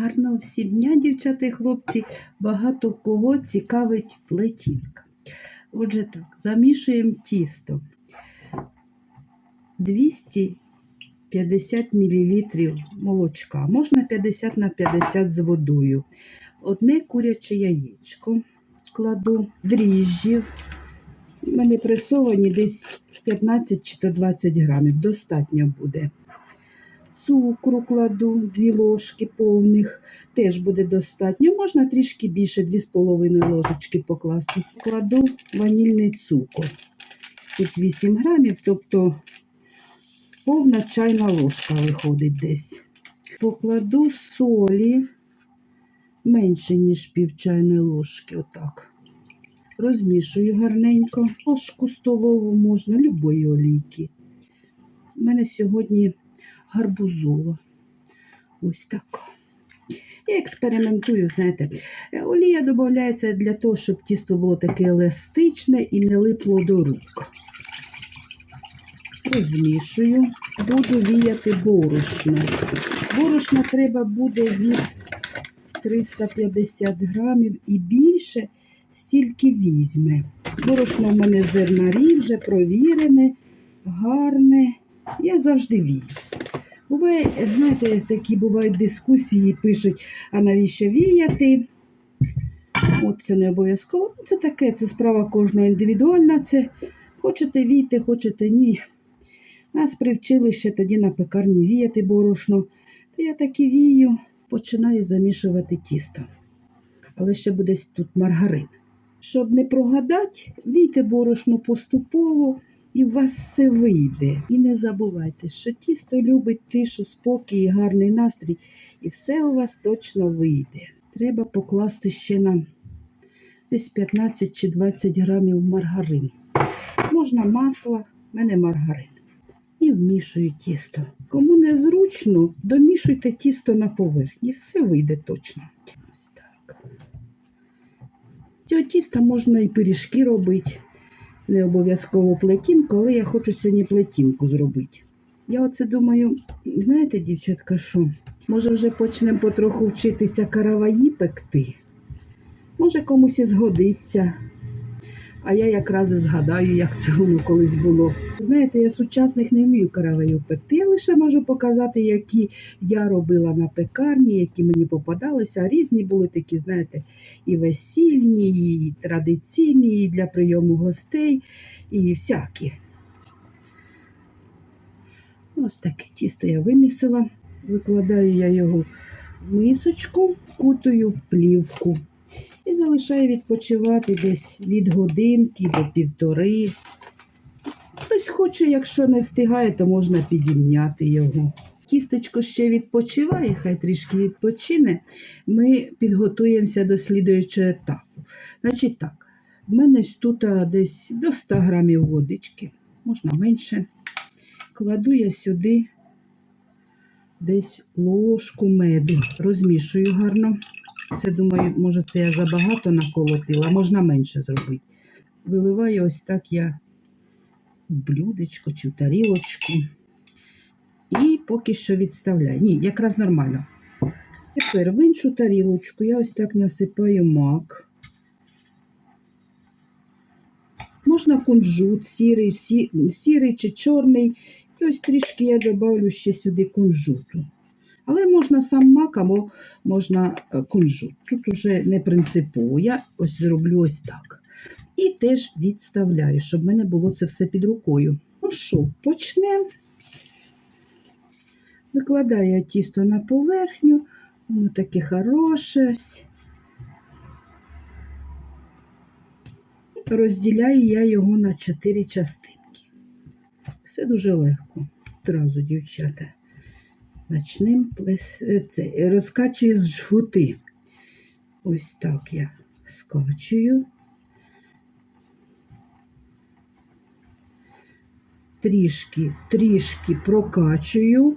Гарного всім дня, дівчата і хлопці. Багато кого цікавить плетінка. Отже так, замішуємо тісто. 250 мл молочка. Можна 50 на 50 з водою. Одне куряче яєчко кладу, дріжджів. У мене пресовані десь 15 чи 20 грамів. Достатньо буде. Цукру кладу, 2 ложки повних, теж буде достатньо. Можна трішки більше, 2,5 ложечки покласти. Кладу ванільний цукор. Тут 8 грамів, тобто повна чайна ложка виходить десь. Покладу солі менше, ніж пів чайної ложки. Отак. Розмішую гарненько. Ложку столову можна, любої олійки. У мене сьогодні гарбузова. Ось така. Я експериментую, знаєте. Е, Олія додається для того, щоб тісто було таке еластичне і не липло до рук. Розмішую, буду віяти борошно. Борошна треба буде від 350 грамів і більше, стільки візьме. Борошно в мене зернарі вже провірене, гарне. Я завжди вію. Буває, знаєте, такі бувають дискусії, пишуть, а навіщо віяти? От це не обов'язково. Ну, Це таке, це справа кожного індивідуальна. Це хочете війте, хочете ні. Нас привчили ще тоді на пекарні віяти борошно. То я так і вію, починаю замішувати тісто. Але ще буде тут маргарин. Щоб не прогадати, війте борошно поступово і у вас все вийде. І не забувайте, що тісто любить тишу, спокій і гарний настрій, і все у вас точно вийде. Треба покласти ще на десь 15 чи 20 грамів маргарину. Можна масло, в мене маргарин. І вмішую тісто. Кому не зручно, домішуйте тісто на поверхні, все вийде точно. Ось так. З Цього тіста можна і пиріжки робити не обов'язково плетінку, але я хочу сьогодні плетінку зробити. Я оце думаю, знаєте, дівчатка, що? Може, вже почнемо потроху вчитися караваї пекти. Може, комусь і згодиться. А я якраз і згадаю, як це воно колись було. Знаєте, я сучасних не вмію караваю пекти. Я лише можу показати, які я робила на пекарні, які мені попадалися. Різні були такі, знаєте, і весільні, і традиційні, і для прийому гостей, і всякі. Ось таке тісто я вимісила. Викладаю я його в мисочку, кутаю в плівку і залишаю відпочивати десь від годинки до півтори. Хтось хоче, якщо не встигає, то можна підімняти його. Тістечко ще відпочиває, хай трішки відпочине. Ми підготуємося до слідуючого етапу. Значить так, в мене тут десь до 100 грамів водички, можна менше. Кладу я сюди десь ложку меду, розмішую гарно. Це, думаю, може, це я забагато наколотила, можна менше зробити. Виливаю ось так я в блюдечко чи в тарілочку. І поки що відставляю. Ні, якраз нормально. Тепер в іншу тарілочку я ось так насипаю мак. Можна кунжут, сірий, сі, сірий чи чорний. І ось трішки я додавлю ще сюди кунжуту. Але можна сам мак, або можна е, кунжут. Тут уже не принципово. Я ось зроблю ось так. І теж відставляю, щоб в мене було це все під рукою. Ну що, почнемо. Викладаю тісто на поверхню, воно таке хороше. Розділяю я його на чотири частинки. Все дуже легко. Одразу, дівчата. Начнемо плес... е, це, розкачую з жгути. Ось так я скачую. Трішки, трішки прокачую,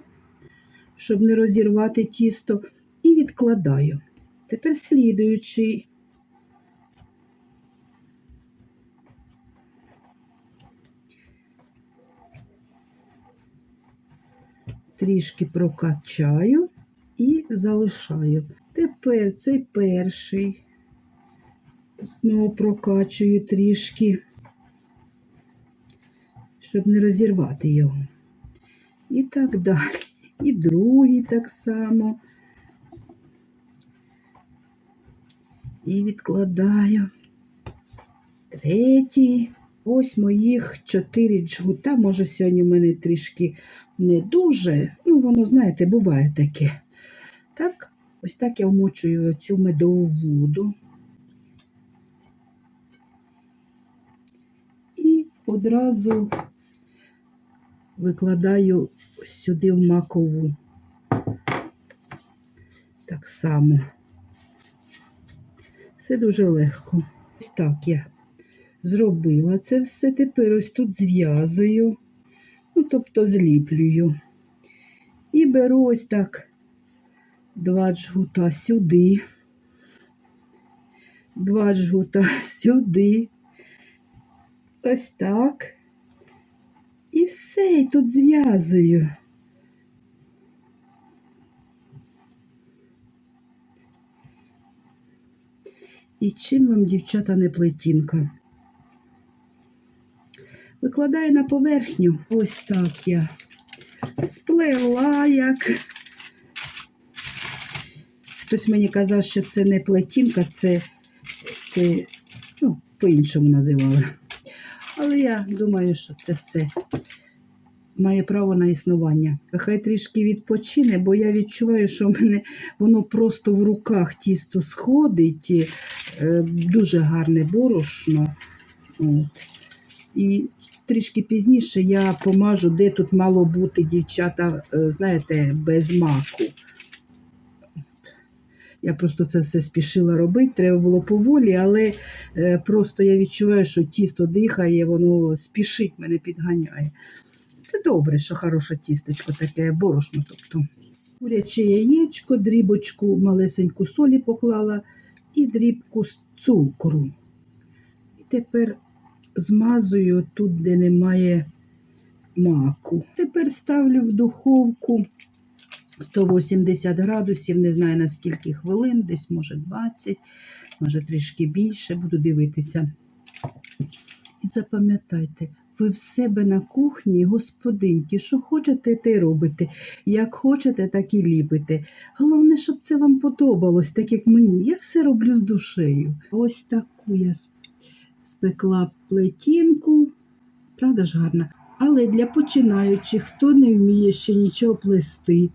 щоб не розірвати тісто, і відкладаю. Тепер слідуючий. Трішки прокачаю і залишаю. Тепер цей перший знову прокачую трішки, щоб не розірвати його. І так далі. І другий так само. І відкладаю. Третій. Ось моїх чотири джгута. Може, сьогодні в мене трішки не дуже. Ну, воно, знаєте, буває таке. Так, ось так я вмочую цю медову воду. І одразу викладаю сюди в макову. Так само. Все дуже легко. Ось так я зробила це все. Тепер ось тут зв'язую, ну, тобто зліплюю. І беру ось так два джгута сюди, два джгута сюди. Ось так. І все, і тут зв'язую. І чим вам, дівчата, не плетінка? Викладаю на поверхню. Ось так я сплела як. Хтось мені казав, що це не плетінка, це, це ну, по-іншому називали. Але я думаю, що це все має право на існування. Хай трішки відпочине, бо я відчуваю, що в мене воно просто в руках тісто сходить. І, е, дуже гарне борошно. От. І трішки пізніше я помажу, де тут мало бути дівчата, е, знаєте, без маку. Я просто це все спішила робити, треба було поволі, але е, просто я відчуваю, що тісто дихає, воно спішить, мене підганяє. Це добре, що хороше тістечко таке, борошно. тобто. Куряче яєчко, дрібочку малесеньку солі поклала і дрібку цукру. І тепер змазую тут, де немає маку. Тепер ставлю в духовку 180 градусів, не знаю на скільки хвилин, десь може 20, може трішки більше, буду дивитися. І запам'ятайте, ви в себе на кухні, господинки, що хочете, те робите. Як хочете, так і ліпите. Головне, щоб це вам подобалось, так як мені. Я все роблю з душею. Ось таку я спекла плетінку. Правда ж гарна? Але для починаючих, хто не вміє ще нічого плести.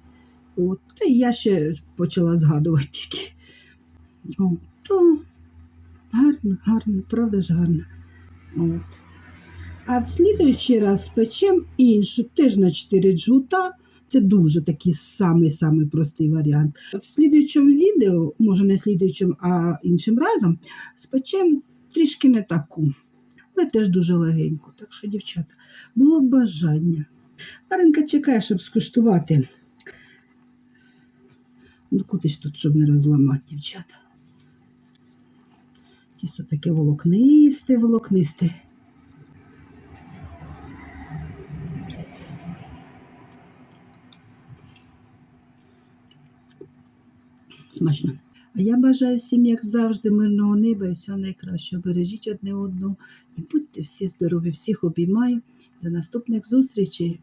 От, та я ще почала згадувати тільки. О, то гарно, гарно, правда ж гарно. От. А в слідуючий раз спечемо іншу, теж на 4 джгута. Це дуже такий самий-самий простий варіант. В слідуючому відео, може не слідуючим, а іншим разом, спечемо трішки не таку, але теж дуже легенько. Так що, дівчата, було б бажання. Маринка чекає, щоб скуштувати. Ну, кудись тут, щоб не розламати, дівчата. Тісто таке волокнисте, волокнисте. Смачно. А я бажаю всім, як завжди, мирного неба і всього найкращого. Бережіть одне одного і будьте всі здорові, всіх обіймаю. До наступних зустрічей.